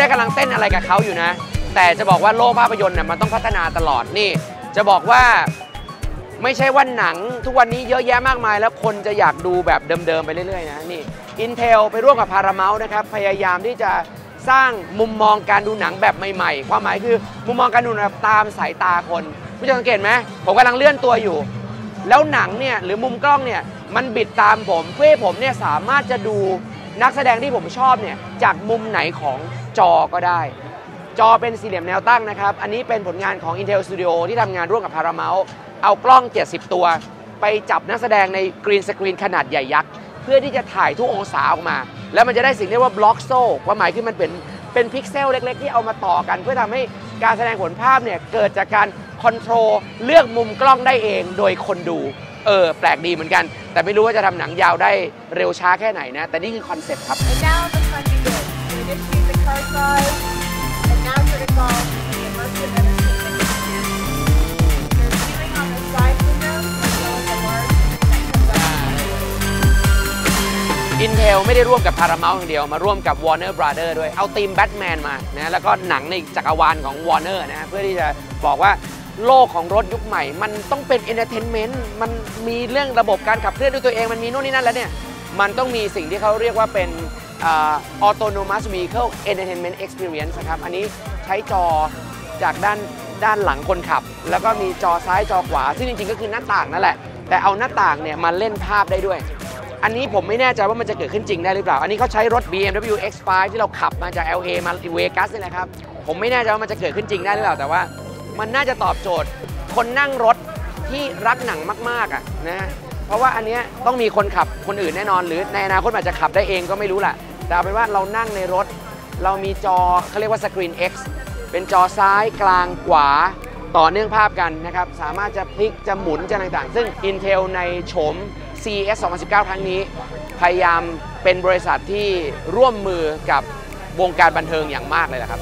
ได้กำลังเต้นอะไรกับเขาอยู่นะ แต่จะบอกว่าโลกภาพยนตร์เนี่ยมันต้องพัฒนาตลอดนี่ จะบอกว่าไม่ใช่ว่าหนังทุกวันนี้เยอะแยะมากมาย แล้วคนจะอยากดูแบบเดิมๆไปเรื่อยๆนะนี่ Intel ไปร่วมกับ Paramount นะครับพยายามที่จะสร้างมุมมองการดูหนังแบบใหม่ๆ ความหมายคือมุมมองการดูแบบตามสายตาคนผู้ชมสังเกตไหมผมกำลังเลื่อนตัวอยู่ แล้วหนังเนี่ยหรือมุมกล้องเนี่ยมันบิดตามผมเพื่อผมเนี่ยสามารถจะดูนักแสดงที่ผมชอบเนี่ยจากมุมไหนของ จอก็ได้ จอเป็นสี่เหลี่ยมแนวตั้งนะครับ อันนี้เป็นผลงานของ Intel Studio ที่ทำงานร่วมกับ Paramount เอากล้อง 70 ตัว ไปจับนักแสดงในกรีนสกรีนขนาดใหญ่ยักษ์เพื่อที่จะถ่ายทุกองศาออกมา แล้วมันจะได้สิ่งที่เรียกว่าบล็อกโซ่ความหมายคือมันเป็นเป็นพิกเซลเล็ก ๆ ที่เอามาต่อกัน เพื่อทำให้การแสดงผลภาพเนี่ยเกิดจากการคอนโทรลเลือกมุมกล้องได้เองโดยคนดู เออ แปลกดีเหมือนกัน แต่ไม่รู้ว่าจะทำหนังยาวได้เร็วช้าแค่ไหนนะ แต่นี่คือคอนเซ็ปต์ครับ just use the car drive, and now you're involved in the immersive entertainment. Intel ไม่ได้ร่วมกับ Paramount อย่างเดียว มาร่วมกับ Warner Brother ด้วย เอาทีมแบทแมนมานะแล้วก็หนังในจักรวาลของ Warner นะเพื่อที่จะบอกว่าโลกของรถยุคใหม่ มันต้องเป็นเอนเตอร์เทนเมนต์ มันมีเรื่องระบบการขับเคลื่อนด้วยตัวเอง มันมีโน่นนี่นั่นแล้วเนี่ย มันต้องมีสิ่งที่เขาเรียกว่าเป็น autonomous vehicle entertainment experience นะครับ อันนี้ใช้จอจากด้านด้านหลังคนขับ แล้วก็มีจอซ้ายจอขวา ซึ่งจริงๆ ก็คือหน้าต่างนั่นแหละ แต่เอาหน้าต่างเนี่ยมาเล่นภาพได้ด้วย อันนี้ผมไม่แน่ใจว่ามันจะเกิดขึ้นจริงได้หรือเปล่า อันนี้เขาใช้รถ BMW X5 ที่เราขับมาจาก LA มาเวกัสนี่แหละครับ ผมไม่แน่ใจว่ามันจะเกิดขึ้นจริงได้หรือเปล่า แต่ว่ามันน่าจะตอบโจทย์ คนนั่งรถที่รักหนังมากๆอะนะฮะเพราะว่าอันเนี้ยต้องมีคนขับคนอื่นแน่นอน หรือในอนาคตอาจจะขับได้เองก็ไม่รู้แหละ แต่เอาเป็นว่าเรานั่งในรถ เรามีจอเขาเรียกว่าสกรีน X เป็นจอซ้ายกลางขวาต่อเนื่องภาพกันนะครับ สามารถจะพลิกจะหมุนจะต่างๆ ซึ่ง Intel ในโฉม CES 2019 ครั้งนี้ พยายามเป็นบริษัทที่ร่วมมือกับวงการบันเทิงอย่างมากเลยละครับ